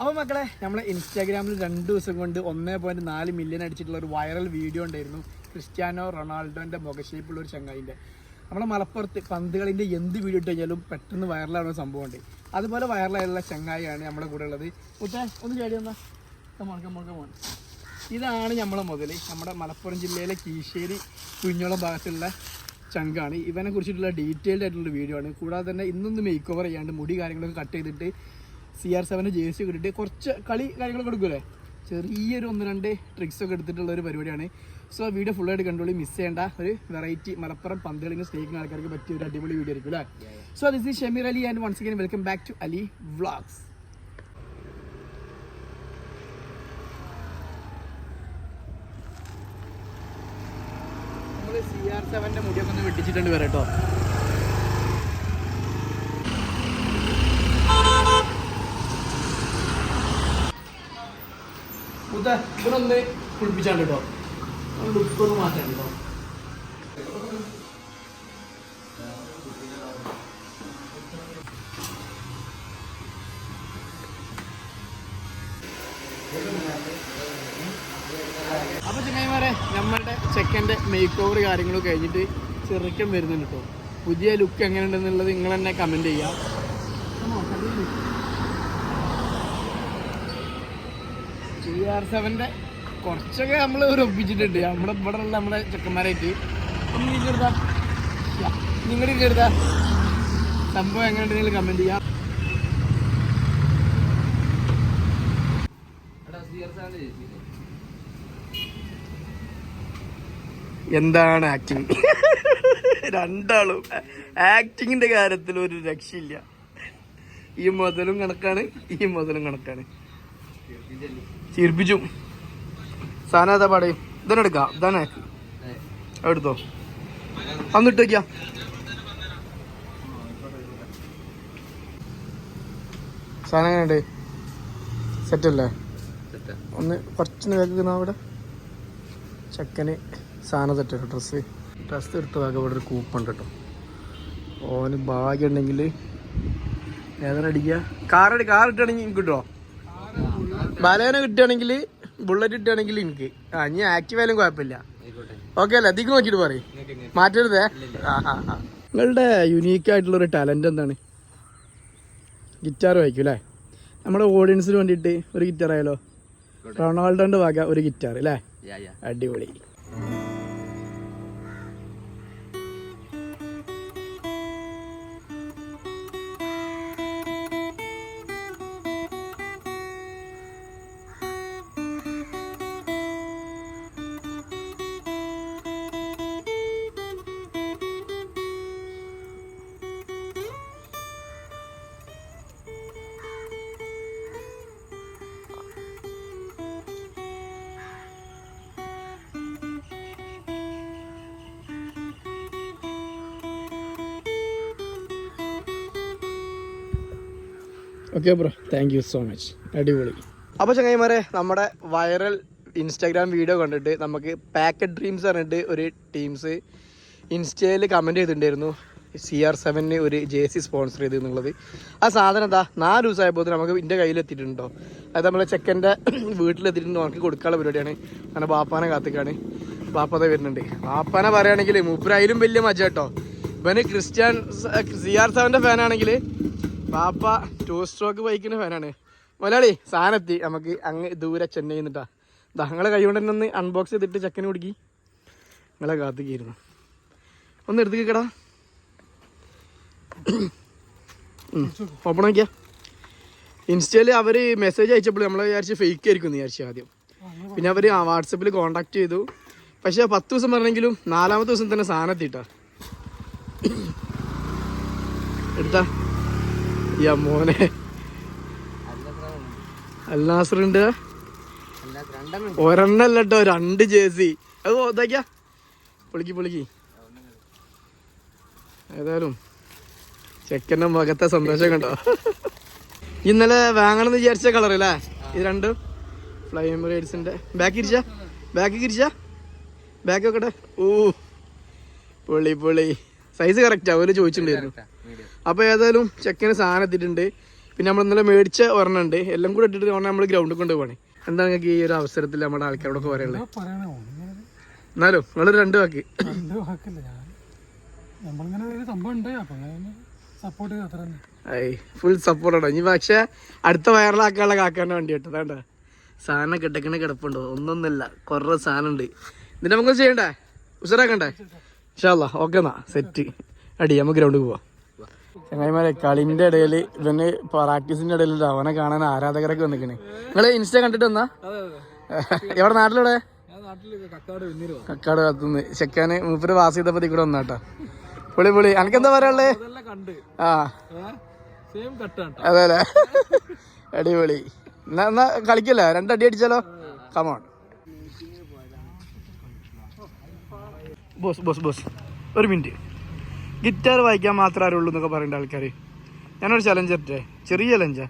അപ്പോൾ മക്കളെ നമ്മളെ ഇൻസ്റ്റാഗ്രാമിൽ രണ്ട് ദിവസം കൊണ്ട് ഒന്നേ പോയിന്റ് നാല് മില്യൺ അടിച്ചിട്ടുള്ള ഒരു വൈറൽ വീഡിയോ ഉണ്ടായിരുന്നു. ക്രിസ്ത്യാനോ റൊണാൾഡോന്റെ മുഖശേപ്പുള്ള ഒരു ചങ്ങായിന്റെ. നമ്മളെ മലപ്പുറത്ത് പന്തുകളിന്റെ എന്ത് വീഡിയോ ഇട്ട് കഴിഞ്ഞാലും പെട്ടെന്ന് സംഭവം ഉണ്ട്. അതുപോലെ വൈറലായുള്ള ചങ്ങായിയാണ് നമ്മുടെ കൂടെ ഉള്ളത്. മുത്തേ ഒന്ന് ചേടി വന്നാ? ഇതാണ് നമ്മളെ മുതൽ നമ്മുടെ മലപ്പുറം ജില്ലയിലെ കീശ്ശേരി കുഞ്ഞോളം ഭാഗത്തുള്ള ചങ്കാണ്. ഇവനെ കുറിച്ചിട്ടുള്ള ഡീറ്റെയിൽഡ് ആയിട്ടുള്ള വീഡിയോ ആണ്. കൂടാതെ തന്നെ ഇന്നൊന്ന് മേക്ക് ഓവർ ചെയ്യാണ്ട് മുടി കാര്യങ്ങളൊക്കെ കട്ട് ചെയ്തിട്ട് സി ആർ സെവന്റെ ജേഴ്സി ഒക്കെ ഇട്ടിട്ട് കുറച്ച് കളി കാര്യങ്ങളൊക്കെ എടുക്കൂലേ ചെറിയൊരു ഒന്ന് രണ്ട് ട്രിക്സ് ഒക്കെ എടുത്തിട്ടുള്ള ഒരു പരിപാടിയാണ്. സോ വീഡിയോ ഫുള്ളായിട്ട് കണ്ടോളി മിസ് ചെയ്യേണ്ട. ഒരു വെറൈറ്റി മലപ്പുറം പന്തുകളിങ്ങനെ സ്നേഹിക്കുന്ന ആൾക്കാർക്ക് പറ്റിയ ഒരു അടിപൊളി വീഡിയോ ആയിരിക്കും അല്ലേ? So this is Shameer Ali and once again welcome back to Ali vlogs നമ്മൾ സി ആർ സെവന്റെ മുടിയൊക്കെ ഒന്ന് വെട്ടിച്ചിട്ടുണ്ട് വരാം കേട്ടോ. മുത്ത ഇവരൊന്ന് കുളിപ്പിച്ചാണ്ട് കേട്ടോ ലുക്കൊന്ന് മാറ്റാൻ കേട്ടോ അപ്പൊ ചെങ്ങായിമാരെ നമ്മളുടെ ചെക്കന്റെ മേക്ക് ഓവർ കാര്യങ്ങളും കഴിഞ്ഞിട്ട് ചെറുക്കം വരുന്നുണ്ട് കേട്ടോ പുതിയ ലുക്ക് എങ്ങനെയുണ്ടെന്നുള്ളത് നിങ്ങൾ തന്നെ കമന്റ് ചെയ്യാം. ടി ആർ സെവന്റെ കുറച്ചൊക്കെ നമ്മൾ ഒരു ഒപ്പിച്ചിട്ടുണ്ട്. നമ്മുടെ ഇവിടെ ഉള്ള നമ്മുടെ ചെക്കന്മാരായിട്ട്. ഒന്ന് ഇങ്ങെടുത്താ നിങ്ങളുടെ സംഭവം എങ്ങനെയുണ്ടെങ്കിൽ കമന്റ് ചെയ്യാം. എന്താണ് ആക്ടിങ് രണ്ടാളും ആക്ടിങ്ങിന്റെ കാര്യത്തിൽ ഒരു രക്ഷയില്ല. ഈ മുതലും കണക്കാണ് ഈ മുതലും കണക്കാണ്. ചിരിപ്പിച്ചു. സാധനം ഏതാ പാടേ? ഇതന്നെ എടുക്കാം ഇതാണ് എടുത്തോ. അന്നിട്ട് വയ്ക്കാം സാധനം എങ്ങനെയുണ്ട്? സെറ്റ് അല്ലേ? ഒന്ന് കുറച്ച് കേൾക്കുന്ന അവിടെ? ചെക്കന് സാധനം സെറ്റ് ഡ്രസ്സ് ഡ്രസ്സ് എടുത്ത വേഗം ഇവിടെ ഒരു കൂപ്പുണ്ട് കേട്ടോ. ഓന് ഭാഗ്യം ഉണ്ടെങ്കിൽ ഏതാണ് അടിക്കുക. കാറടി കാർ ഇട്ടാണെങ്കിൽ എനിക്ക് കിട്ടുമോ ബലേന കിട്ടുകയാണെങ്കിൽ ബുള്ളറ്റ് കിട്ടുകയാണെങ്കിൽ എനിക്ക്. ആ ഇനി ആക്റ്റീവായാലും കുഴപ്പമില്ല. ഓക്കെ അല്ലേ? അധികം നോക്കിയിട്ട് പറയും. മാറ്റരുതേ? നിങ്ങളുടെ യുണീക്ക് ആയിട്ടുള്ള ഒരു ടാലന്റ് എന്താണ്? ഗിറ്റാർ വായിക്കും അല്ലേ? നമ്മുടെ ഓഡിയൻസിന് വേണ്ടിയിട്ട് ഒരു ഗിറ്റാർ ആയാലോ? റൊണാൾഡോന്റെ വക ഒരു ഗിറ്റാർ അല്ലേ? അടിപൊളി. Okay bro thank you so much അടിപൊളി. അപ്പോൾ ചങ്ങായിമാരെ നമ്മുടെ വൈറൽ ഇൻസ്റ്റാഗ്രാം വീഡിയോ കണ്ടിട്ട് നമുക്ക് പാക്കറ്റ് ഡ്രീംസ് പറഞ്ഞിട്ട് ഒരു ടീംസ് ഇൻസ്റ്റയിൽ കമന്റ് ചെയ്തിട്ടുണ്ടായിരുന്നു. സി ആർ സെവന് ഒരു ജെ സി സ്പോൺസർ ചെയ്തു എന്നുള്ളത്. ആ സാധനം എന്താ? നാല് ദിവസമായപ്പോൾ നമുക്ക് എന്റെ കയ്യിലെത്തിയിട്ടുണ്ടോ? അത് നമ്മളെ ചെക്കന്റെ വീട്ടിലെത്തിയിട്ടുണ്ട്? നമുക്ക് കൊടുക്കാനുള്ള പരിപാടിയാണ്. അങ്ങനെ ബാപ്പാനെ കാത്തിക്കാണ്. ബാപ്പത വരുന്നുണ്ട്. ബാപ്പാനെ പറയുകയാണെങ്കിൽ മൂപ്പരായാലും വലിയ മജ കേട്ടോ ഇവന് ക്രിസ്ത്യൻ സി ആർ സെവന്റെ ഫാനാണെങ്കിൽ പാപ്പ ടൂ സ്ട്രോക്ക് ബൈക്കിന് ഫാനാണ് മലയാളി സാധനത്തി നമുക്ക് അങ്ങ് ദൂരെ ചെന്നൈ നിന്നിട്ടാ. ഞങ്ങളെ കൈ കൊണ്ട് തന്നെ ഒന്ന് അൺബോക്സ് ചെയ്തിട്ട് ചെക്കന് കുടുക്കി നിങ്ങളെ കാത്തിക്കായിരുന്നു. ഒന്ന് എടുത്ത് കേക്കടാ ഓപ്പൺ നോക്കിയാ ഇൻസ്റ്റയിൽ അവർ മെസ്സേജ് അയച്ചപ്പോൾ നമ്മൾ വിചാരിച്ച് ഫേക്ക് ആയിരിക്കും വിചാരിച്ചു ആദ്യം. പിന്നെ അവർ വാട്സപ്പിൽ കോണ്ടാക്ട് ചെയ്തു. പക്ഷേ പത്ത് ദിവസം പറഞ്ഞെങ്കിലും നാലാമത്തെ ദിവസം തന്നെ സാധനം എത്തിയിട്ടാ. എടുത്താ. യാ മോനെ അൽനാസറിന്റെ ഒരെണ്ണല്ല കേട്ടോ രണ്ട് ജേഴ്സി. അത് ഇതാക്കിയാ. പൊളിക്ക് പൊളിക്ക്. ഏതായാലും ചെക്കന്റെ മുഖത്തെ സന്തോഷം കണ്ടോ? ഇന്നലെ വാങ്ങണമെന്ന് വിചാരിച്ച കളർ അല്ലേ ഇത് രണ്ടും. ഫ്ലൈം റൈഡ്സിന്റെ ബാക്ക് ഇരിച്ച? ബാക്ക് ഇരിച്ച? ബാക്ക് നോക്കട്ടെ ഓ പൊളി പൊളി. സൈസ് കറക്റ്റാ അവർ ചോദിച്ചിട്ടുണ്ടായിരുന്നു. അപ്പൊ ഏതായാലും ചെക്കന് സാധനം എത്തിയിട്ടുണ്ട്. പിന്നെ നമ്മൾ ഇന്നലെ മേടിച്ച ഒരെണ്ണം ഉണ്ട്. എല്ലാം കൂടെ ഇട്ടിട്ട് നമ്മൾ ഗ്രൗണ്ടിൽ കൊണ്ടുപോകണം എന്താ നിങ്ങൾക്ക് ഈ ഒരു അവസരത്തിൽ നമ്മുടെ ആൾക്കാരോടൊക്കെ പറയുള്ളത് എന്നാലും നിങ്ങളൊരു രണ്ട് വാക്ക്. രണ്ട് വാക്കില്ല ഞാൻ നമ്മളിങ്ങനെ ഒരു സംഭവം ഉണ്ട് അപ്പൊ സപ്പോർട്ട് ചെയ്ത് അത്ര ഫുൾ സപ്പോർട്ടാണ് ഇനി പക്ഷെ അടുത്ത വൈറലാക്കാനുള്ള കാക്കാന്റെ വണ്ടി കേട്ടോ വേണ്ട സാധനം കിടക്കണ കിടപ്പുണ്ടോ. ഒന്നൊന്നുമില്ല. കുറേ സാധനം ഉണ്ട് ഇതിന്റെ നമുക്ക് ചെയ്യണ്ടേ ഉഷാറാക്കണ്ടേ ഇൻഷാല്ല ഓക്കെ എന്നാ. സെറ്റ്. അടി നമുക്ക് ഗ്രൗണ്ടിൽ പോവാം. ചങ്ങായിമാരെ കളിന്റെ ഇടയിൽ ഇവന് പ്രാക്ടീസിന്റെ ഇടയിൽ അവനെ കാണാൻ ആരാധകരൊക്കെ വന്നിക്കണ്. നിങ്ങൾ ഇൻസ്റ്റ കണ്ടിട്ട് വന്നാ? എവിടെ? നാട്ടിലൂടെ കക്കാട് കത്തുന്ന് ചെക്കാന് മൂപ്പര് വാസ് ചെയ്തപ്പോ കൂടെ വന്നാട്ടോ. പൊളി പൊളി എനിക്കെന്താ കണ്ട് ആ. അതെ അടിപൊളി. എന്നാ എന്നാ കളിക്കല്ല? രണ്ടടി അടിച്ചാലോ? Come on boss boss boss ഒരു മിനിറ്റ് ഗിറ്റാർ വായിക്കാൻ മാത്രമേ അറിയുള്ളൂ എന്നൊക്കെ പറയേണ്ട ആൾക്കാർ ഞാനൊരു ചലഞ്ച് ഇട്ടേ ചെറിയ ചലഞ്ചാ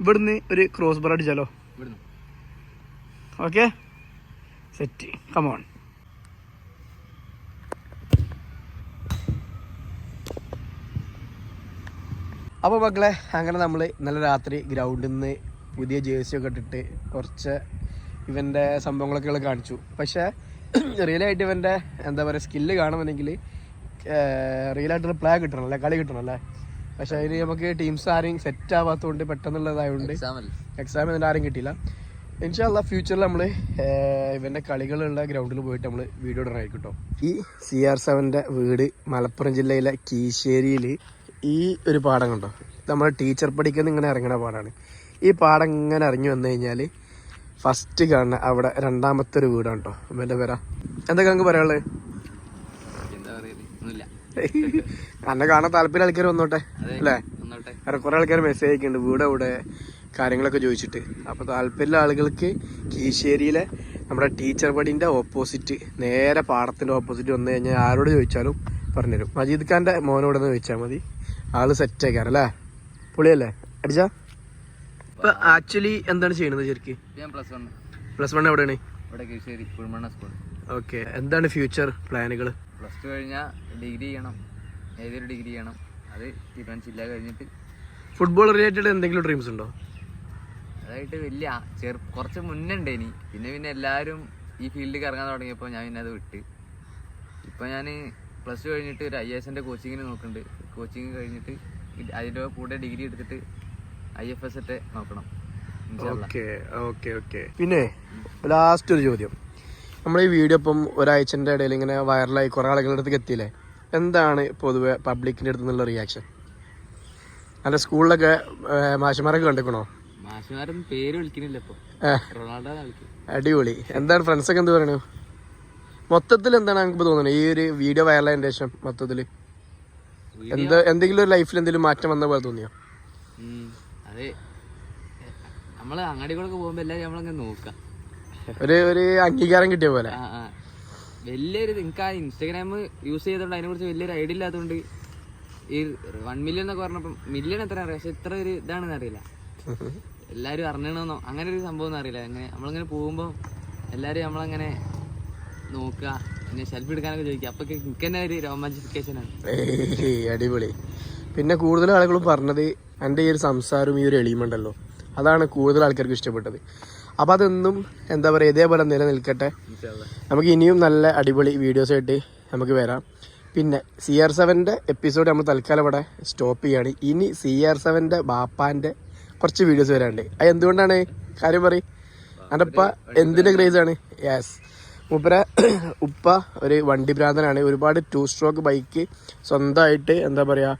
ഇവിടുന്ന് ഒരു ക്രോസ് ബർ അടിച്ചാലോ? ഓക്കെ സെറ്റ് കമോൺ അപ്പോൾ മക്കളെ അങ്ങനെ നമ്മൾ ഇന്നലെ രാത്രി ഗ്രൗണ്ടിൽ നിന്ന് പുതിയ ജേഴ്സി ഒക്കെ ഇട്ടിട്ട് കുറച്ച് ഇവന്റെ സംഭവങ്ങളൊക്കെ കാണിച്ചു. പക്ഷേ റിയലായിട്ട് ഇവന്റെ എന്താ പറയുക സ്കില്ല് കാണുമെന്നെങ്കിൽ റിയലായിട്ടുള്ള പ്ലേ കിട്ടണം അല്ലേ കളി കിട്ടണം അല്ലേ പക്ഷേ അതിന് നമുക്ക് ടീംസ് ആരെയും സെറ്റ് ആവാത്തതുകൊണ്ട് പെട്ടെന്നുള്ളതായതുകൊണ്ട് എക്സാം എന്നിട്ട് ആരും കിട്ടിയില്ല. ഇൻഷാല്ല ഫ്യൂച്ചറിൽ നമ്മൾ ഇവന്റെ കളികളുള്ള ഗ്രൗണ്ടിൽ പോയിട്ട് നമ്മൾ വീഡിയോ ഇടണമായിരിക്കും കേട്ടോ ഈ സി ആർ സെവന്റെ വീട് മലപ്പുറം ജില്ലയിലെ കീശ്ശേരിയിൽ ഈ ഒരു പാടം കണ്ടോ? നമ്മൾ ടീച്ചർ പഠിക്കുന്ന ഇങ്ങനെ ഇറങ്ങണ പാടാണ്. ഈ പാടം ഇങ്ങനെ ഇറങ്ങി വന്നു കഴിഞ്ഞാൽ ഫസ്റ്റ് കാണുന്ന അവിടെ രണ്ടാമത്തെ ഒരു വീടാണ് കേട്ടോ ഇവന്റെ പേരാ. എന്തൊക്കെ നമുക്ക് പറയാനുള്ളത്? എന്നെ കാണാൻ താല്പര്യം ആൾക്കാർ വന്നോട്ടെ അല്ലേ? കുറെ ആൾക്കാർ മെസ്സേജ് അയക്കുന്നുണ്ട് വീട് അവിടെ കാര്യങ്ങളൊക്കെ ചോദിച്ചിട്ട്. അപ്പോൾ താല്പര്യമുള്ള ആളുകൾക്ക് കീശ്ശേരിയിലെ നമ്മുടെ ടീച്ചർ പടിന്റെ ഓപ്പോസിറ്റ് നേരെ പാടത്തിന്റെ ഓപ്പോസിറ്റ് വന്നു കഴിഞ്ഞാൽ ആരോട് ചോദിച്ചാലും പറഞ്ഞുതരും. മജീദ് ഖാന്റെ മോനോട് നിന്ന് ചോദിച്ചാൽ മതി. ആൾ സെറ്റ് ആക്കാറ് അല്ലേ? പൊളിയല്ലേ അടിച്ചാ? ഇപ്പൊ ആക്ച്വലി എന്താണ് ചെയ്യുന്നത് ശരിക്ക്? പ്ലസ് വൺ എവിടെയാണ്? ഓക്കെ എന്താണ് ഫ്യൂച്ചർ പ്ലാനുകൾ പ്ലസ് ടു കഴിഞ്ഞാൽ ഡിഗ്രി ചെയ്യണം. ഏതൊരു ഡിഗ്രി ചെയ്യണം. അത് തീരുമാനിച്ചില്ല കഴിഞ്ഞിട്ട്. ഫുട്ബോൾ റിലേറ്റഡ് എന്തെങ്കിലും ഡ്രീംസ് ഉണ്ടോ? അതായിട്ട് വലിയ. ചെറു കുറച്ച് മുന്നേ ഉണ്ട് ഇനി പിന്നെ പിന്നെ എല്ലാവരും ഈ ഫീൽഡിൽ ഇറങ്ങാൻ തുടങ്ങിയപ്പോൾ ഞാൻ പിന്നെ അത് വിട്ട്. ഇപ്പോൾ ഞാൻ പ്ലസ് ടു കഴിഞ്ഞിട്ട് ഒരു ഐ എസ് എന്റെ കോച്ചിങ്ങിന് നോക്കുന്നുണ്ട് കോച്ചിങ് കഴിഞ്ഞിട്ട് അതിന്റെ കൂടെ ഡിഗ്രി എടുത്തിട്ട് ഐ എഫ് എസ് ഒക്കെ നോക്കണം. ഓക്കെ ഓക്കെ ഓക്കെ പിന്നെ ലാസ്റ്റ് ഒരു ചോദ്യം. നമ്മൾ ഈ വീഡിയോ ഇപ്പം ഒരാഴ്ചന്റെ ഇടയിൽ ഇങ്ങനെ വൈറലായി കുറേ ആളുകളുടെ അടുത്തേക്ക് എത്തിയില്ലേ? എന്താണ് പൊതുവെ പബ്ലിക്കിന്റെ അടുത്ത് നിന്നുള്ള റിയാക്ഷൻ അല്ല സ്കൂളിലൊക്കെ മാഷിമാരൊക്കെ കണ്ടിക്കണോ? അടിപൊളി. എന്താണ് ഫ്രണ്ട്സൊക്കെ എന്ത് പറയണു? മൊത്തത്തിൽ എന്താണ് നമുക്ക് തോന്നുന്നത്? ഈ ഒരു വീഡിയോ വൈറലായതിന്റെ ശേഷം മൊത്തത്തിൽ എന്ത് എന്തെങ്കിലും ഒരു ലൈഫിൽ എന്തെങ്കിലും മാറ്റം വന്ന പോലെ തോന്നിയോ. അതെ. നമ്മൾ അങ്ങാടി കൂടെ പോകുമ്പോ എല്ലാരും നമ്മളങ്ങനെ നോക്കാം. ഒരു ഒരു അംഗീകാരം കിട്ടിയ പോലെ. വലിയൊരു നിങ്ങൾക്ക് ആ ഇൻസ്റ്റാഗ്രാം യൂസ് ചെയ്തോണ്ട് അതിനെ കുറിച്ച് വലിയൊരു ഐഡിയ ഇല്ലാത്തതുകൊണ്ട് ഈ വൺ മില്യൺ എന്നൊക്കെ പറഞ്ഞപ്പോൾ മില്യൺ എത്ര അറിയാം? പക്ഷെ ഇത്ര ഒരു ഇതാണെന്ന് അറിയില്ല. എല്ലാരും അറിഞ്ഞണമെന്നോ അങ്ങനെ ഒരു സംഭവം അറിയില്ല. അങ്ങനെ നമ്മളിങ്ങനെ പോകുമ്പോൾ എല്ലാരും നമ്മളങ്ങനെ നോക്കുക പിന്നെ സെൽഫി എടുക്കാനൊക്കെ ചോദിക്കുക അപ്പൊ എനിക്ക് തന്നെ ഒരു രോമാഞ്ചിഫിക്കേഷൻ ആണ്. അടിപൊളി. പിന്നെ കൂടുതൽ ആളുകളും പറഞ്ഞത് എന്റെ ഈ ഒരു സംസാരവും ഈ ഒരു എളിയുമുണ്ടല്ലോ അതാണ് കൂടുതൽ ആൾക്കാർക്ക് ഇഷ്ടപ്പെട്ടത്. അപ്പോൾ അതൊന്നും എന്താ പറയുക ഇതേപോലെ നിലനിൽക്കട്ടെ. നമുക്ക് ഇനിയും നല്ല അടിപൊളി വീഡിയോസ് ആയിട്ട് നമുക്ക് വരാം. പിന്നെ സി ആർ സെവന്റെ എപ്പിസോഡ് നമ്മൾ തൽക്കാലം ഇവിടെ സ്റ്റോപ്പ് ചെയ്യാണ്. ഇനി സി ആർ സെവന്റെ ബാപ്പാന്റെ കുറച്ച് വീഡിയോസ് വരാണ്ട് അത് എന്തുകൊണ്ടാണ്? കാര്യം പറയും. ഉപ്പ എന്തിന്റെ ക്രേസാണ് യെസ് മൂപ്പര ഉപ്പ ഒരു വണ്ടി ഭ്രാന്തനാണ്. ഒരുപാട് ടു സ്ട്രോക്ക് ബൈക്ക് സ്വന്തമായിട്ട് എന്താ പറയുക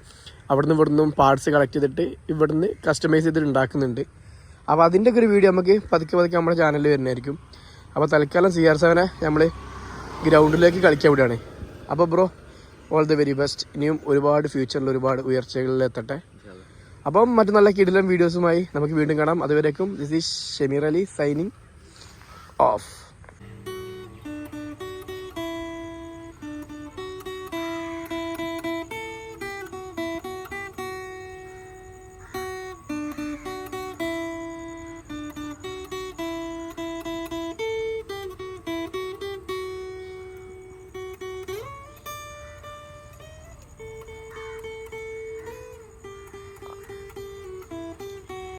അവിടുന്ന് ഇവിടുന്നും പാർട്സ് കളക്ട് ചെയ്തിട്ട് ഇവിടുന്ന് കസ്റ്റമൈസ് ചെയ്തിട്ട് ഉണ്ടാക്കുന്നുണ്ട്. അപ്പോൾ അതിന്റെ ഒക്കെ ഒരു വീഡിയോ നമുക്ക് പതുക്കെ പതുക്കെ നമ്മുടെ ചാനലിൽ വരുന്നതായിരിക്കും. അപ്പോൾ തൽക്കാലം സി ആർ സെവനെ നമ്മൾ ഗ്രൗണ്ടിലേക്ക് കളിക്കാൻ വിടുകയാണ്. അപ്പോൾ bro all the very best ഇനിയും ഒരുപാട് ഫ്യൂച്ചറിൽ ഒരുപാട് ഉയർച്ചകളിൽ എത്തട്ടെ. അപ്പം മറ്റു നല്ല കിടിലം വീഡിയോസുമായി നമുക്ക് വീണ്ടും കാണാം. അതുവരേക്കും this is Shameer Ali signing off